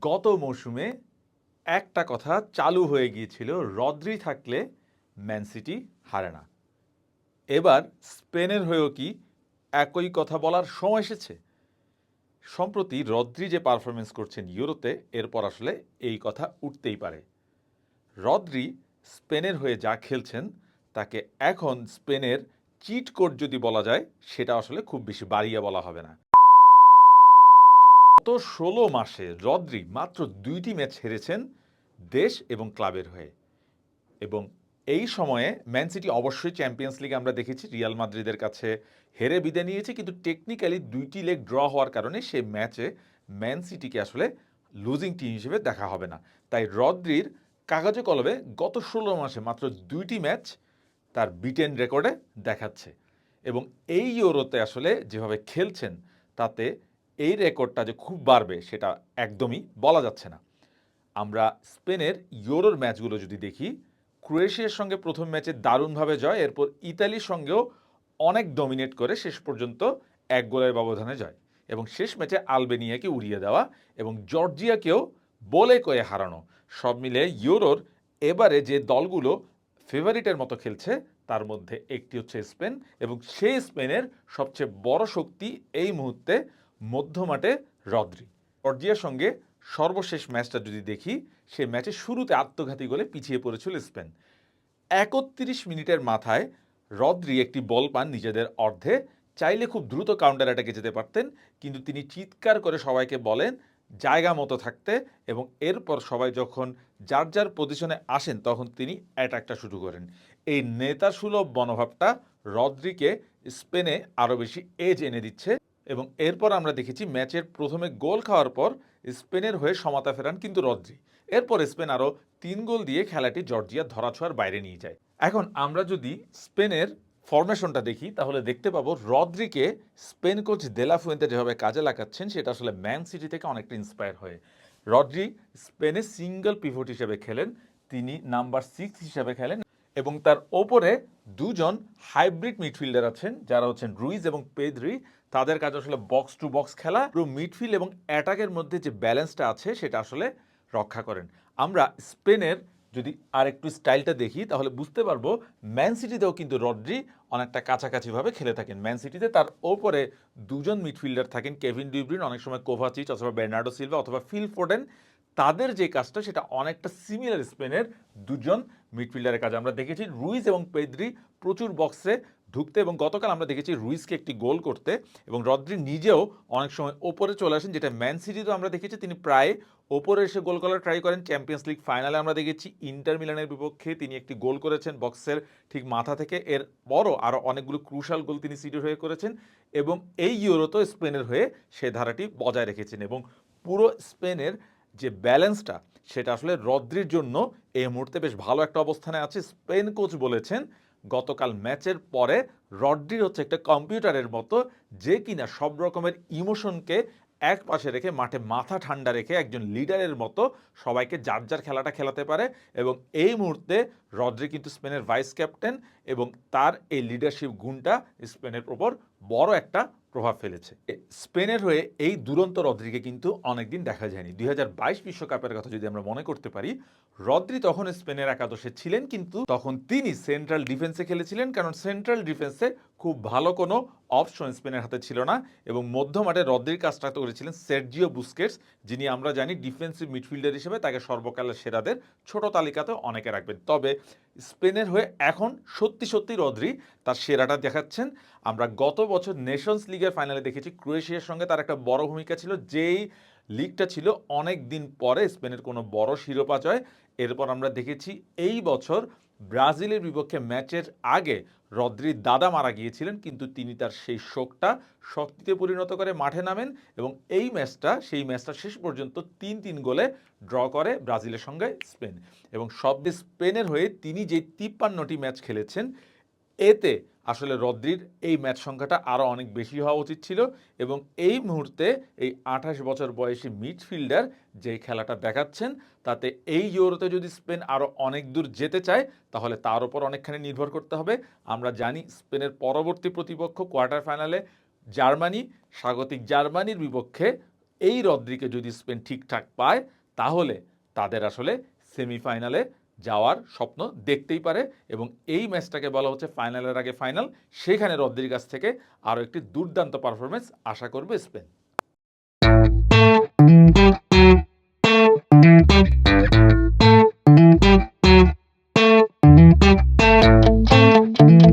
গত মৌসুমে একটা কথা চালু হয়ে গিয়েছিল, রদ্রি থাকলে ম্যান সিটি হারে না। এবার স্পেনের হয়েও কি একই কথা বলার সময় এসেছে? সম্প্রতি রদ্রি যে পারফরমেন্স করছেন ইউরোতে, এরপর আসলে এই কথা উঠতেই পারে। রদ্রি স্পেনের হয়ে যা খেলছেন, তাকে এখন স্পেনের চিট কোড যদি বলা যায়, সেটা আসলে খুব বেশি বাড়িয়ে বলা হবে না। গত ষোলো মাসে রদ্রি মাত্র দুইটি ম্যাচ হেরেছেন দেশ এবং ক্লাবের হয়ে। এবং এই সময়ে ম্যান সিটি অবশ্যই চ্যাম্পিয়ন্স লিগে আমরা দেখেছি, রিয়াল মাদ্রিদের কাছে হেরে বিদায় নিয়েছে, কিন্তু টেকনিক্যালি দুইটি লেগ ড্র হওয়ার কারণে সেই ম্যাচে ম্যান সিটিকে আসলে লুজিং টিম হিসেবে দেখা হবে না। তাই রদ্রির কাগজে কলমে গত ষোলো মাসে মাত্র দুইটি ম্যাচ তার বিটেন রেকর্ডে দেখাচ্ছে। এবং এই ইউরোতে আসলে যেভাবে খেলছেন, তাতে এই রেকর্ডটা যে খুব বাড়বে সেটা একদমই বলা যাচ্ছে না। আমরা স্পেনের ইউরোর ম্যাচগুলো যদি দেখি, ক্রোয়েশিয়ার সঙ্গে প্রথম ম্যাচে দারুণভাবে জয়, এরপর ইতালির সঙ্গেও অনেক ডমিনেট করে শেষ পর্যন্ত এক গোলের ব্যবধানে জয় এবং শেষ ম্যাচে আলবেনিয়াকে উড়িয়ে দেওয়া এবং জর্জিয়াকেও বলে কয়ে হারানো। সব মিলে ইউরোর এবারে যে দলগুলো ফেভারিটের মতো খেলছে, তার মধ্যে একটি হচ্ছে স্পেন এবং সেই স্পেনের সবচেয়ে বড় শক্তি এই মুহূর্তে মধ্যমাঠে রদ্রি। জর্জিয়ার সঙ্গে সর্বশেষ ম্যাচটা যদি দেখি সেই ম্যাচে শুরুতে আত্মঘাতী গোলে পিছিয়ে পড়েছিল স্পেন। একত্রিশ মিনিটের মাথায় রদ্রি একটি বল পান নিজেদের অর্ধে। চাইলে খুব দ্রুত কাউন্টার অ্যাটাকে যেতে পারতেন, কিন্তু তিনি চিৎকার করে সবাইকে বলেন, জায়গা মতো থাকতে। এবং এরপর সবাই যখন যার যার পজিশনে আসেন, তখন তিনি অ্যাটাকটা শুরু করেন। এই নেতা সুলভ মনোভাবটা রদ্রিকে স্পেনে আরও বেশি এজ এনে দিচ্ছে। এবং এরপর আমরা দেখেছি ম্যাচের প্রথমে গোল খাওয়ার পর স্পেনের হয়ে সমতা ফেরান কিন্তু রদ্রি। এরপর স্পেন আরও তিন গোল দিয়ে খেলাটি জর্জিয়া ধরাছোঁয়ার বাইরে নিয়ে যায়। এখন আমরা যদি স্পেনের ফরমেশনটা দেখি, তাহলে দেখতে পাবো রদ্রিকে স্পেন কোচ দেলাফুয়েন্তে যেভাবে কাজে লাগাচ্ছেন, সেটা আসলে ম্যান সিটি থেকে অনেকটা ইন্সপায়ার হয়ে। রদ্রি স্পেনে সিঙ্গেল পিভট হিসেবে খেলেন, তিনি নাম্বার সিক্স হিসেবে খেলেন এবং তার ওপরে দুজন হাইব্রিড মিডফিল্ডার আছেন, যারা হচ্ছেন রুইজ এবং পেদ্রি। তাদের কাজ আসলে বক্স টু বক্স খেলা। পুরো মিডফিল্ড এবং অ্যাটাকের মধ্যে যে ব্যালেন্সটা আছে, সেটা আসলে রক্ষা করেন। আমরা স্পেনের যদি আর একটু স্টাইলটা দেখি, তাহলে বুঝতে পারব ম্যান সিটিতেও কিন্তু রড্রি অনেকটা কাছাকাছিভাবে খেলে থাকেন। ম্যান সিটিতে তার ওপরে দুজন মিডফিল্ডার থাকেন কেভিন ডিব্রিন অনেক সময় কোভাচিচ অথবা বের্নার্ডো সিলভা অথবা ফিল ফোডেন তাদের যে কাজটা, সেটা অনেকটা সিমিলার স্পেনের দুজন মিডফিল্ডারের কাজ। আমরা দেখেছি রুইজ এবং পেদ্রি প্রচুর বক্সে ঢুকতে এবং গতকাল আমরা দেখেছি রুইসকে একটি গোল করতে এবং রদ্রি নিজেও অনেক সময় ওপরে চলে আসেন, যেটা ম্যান সিটিতেও আমরা দেখেছি। তিনি প্রায় ওপরে এসে গোল করার ট্রাই করেন। চ্যাম্পিয়ন্স লিগ ফাইনালে আমরা দেখেছি ইন্টার মিলানের বিপক্ষে তিনি একটি গোল করেছেন বক্সের ঠিক মাথা থেকে। এর বড় আরও অনেকগুলো ক্রুশাল গোল তিনি সিটির হয়ে করেছেন এবং এই ইউরোতো স্পেনের হয়ে সে ধারাটি বজায় রেখেছেন এবং পুরো স্পেনের যে ব্যালেন্সটা সেটা আসলে রদ্রির জন্য এই মুহূর্তে বেশ ভালো একটা অবস্থানে আছে। স্পেন কোচ বলেছেন গতকাল ম্যাচের পরে রড্রির হচ্ছে একটা কম্পিউটারের মতো যে কিনা সব রকমের ইমোশনকে এক পাশে রেখে মাঠে মাথা ঠান্ডা রেখে একজন লিডারের মতো সবাইকে যার যার খেলাটা খেলাতে পারে এবং এই মুহূর্তে রদ্রি কিন্তু স্পেনের ভাইস ক্যাপ্টেন এবং তার এই লিডারশিপ গুণটা স্পেনের ওপর বড় একটা প্রভাব ফেলেছে। স্পেনের হয়ে এই দুরন্ত রদ্রিকে কিন্তু অনেকদিন দেখা যায়নি। দুই বিশ্বকাপের কথা যদি আমরা মনে করতে পারি, রদ্রি তখন স্পেনের একাদশে ছিলেন কিন্তু তখন তিনি সেন্ট্রাল ডিফেন্সে খেলেছিলেন কারণ সেন্ট্রাল ডিফেন্সে খুব ভালো কোনো অপশন স্পেনের হাতে ছিল না এবং মধ্যমাঠে রদ্রির কাজটা তো করেছিলেন সের্জিও বুস্কেটস, যিনি আমরা জানি ডিফেন্সিভ মিডফিল্ডার হিসেবে তাকে সর্বকালের সেরাদের ছোট তালিকাতে অনেকে রাখবেন। তবে স্পেনের হয়ে এখন সত্যি সত্যি রদ্রি তার সেরাটা দেখাচ্ছেন। আমরা গত বছর নেশনস লিগের ফাইনালে দেখেছি। ক্রোয়েশিয়ার সঙ্গে তার একটা বড় ভূমিকা ছিল, যেই লিগটা ছিল অনেক দিন পরে স্পেনের কোনো বড় শিরোপা জয়। এরপর আমরা দেখেছি এই বছর ব্রাজিলের বিপক্ষে ম্যাচের আগে রদ্রির দাদা মারা গিয়েছিলেন, কিন্তু তিনি তার সেই শোকটা শক্তিতে পরিণত করে মাঠে নামেন এবং এই ম্যাচটা, সেই ম্যাচটা শেষ পর্যন্ত তিন তিন গোলে ড্র করে ব্রাজিলের সঙ্গে স্পেন। এবং সব স্পেনের হয়ে তিনি যে তিপ্পান্নটি ম্যাচ খেলেছেন, এতে আসলে রদ্রির এই ম্যাচ সংখ্যাটা আরও অনেক বেশি হওয়া উচিত ছিল এবং এই মুহূর্তে এই আঠাশ বছর বয়সী মিডফিল্ডার যে খেলাটা দেখাচ্ছেন, তাতে এই ইউরোতে যদি স্পেন আরও অনেক দূর যেতে চায়, তাহলে তার উপর অনেকখানি নির্ভর করতে হবে। আমরা জানি স্পেনের পরবর্তী প্রতিপক্ষ কোয়ার্টার ফাইনালে জার্মানি, স্বাগতিক জার্মানির বিপক্ষে এই রদ্রিকে যদি স্পেন ঠিকঠাক পায়, তাহলে তাদের আসলে সেমিফাইনালে যাওয়ার স্বপ্ন দেখতেই পারে এবং এই ম্যাচটাকে বলা হচ্ছে ফাইনালের আগে ফাইনাল। সেখানে রদ্রির কাছ থেকে আরও একটি দুর্দান্ত পারফরমেন্স আশা করবে স্পেন।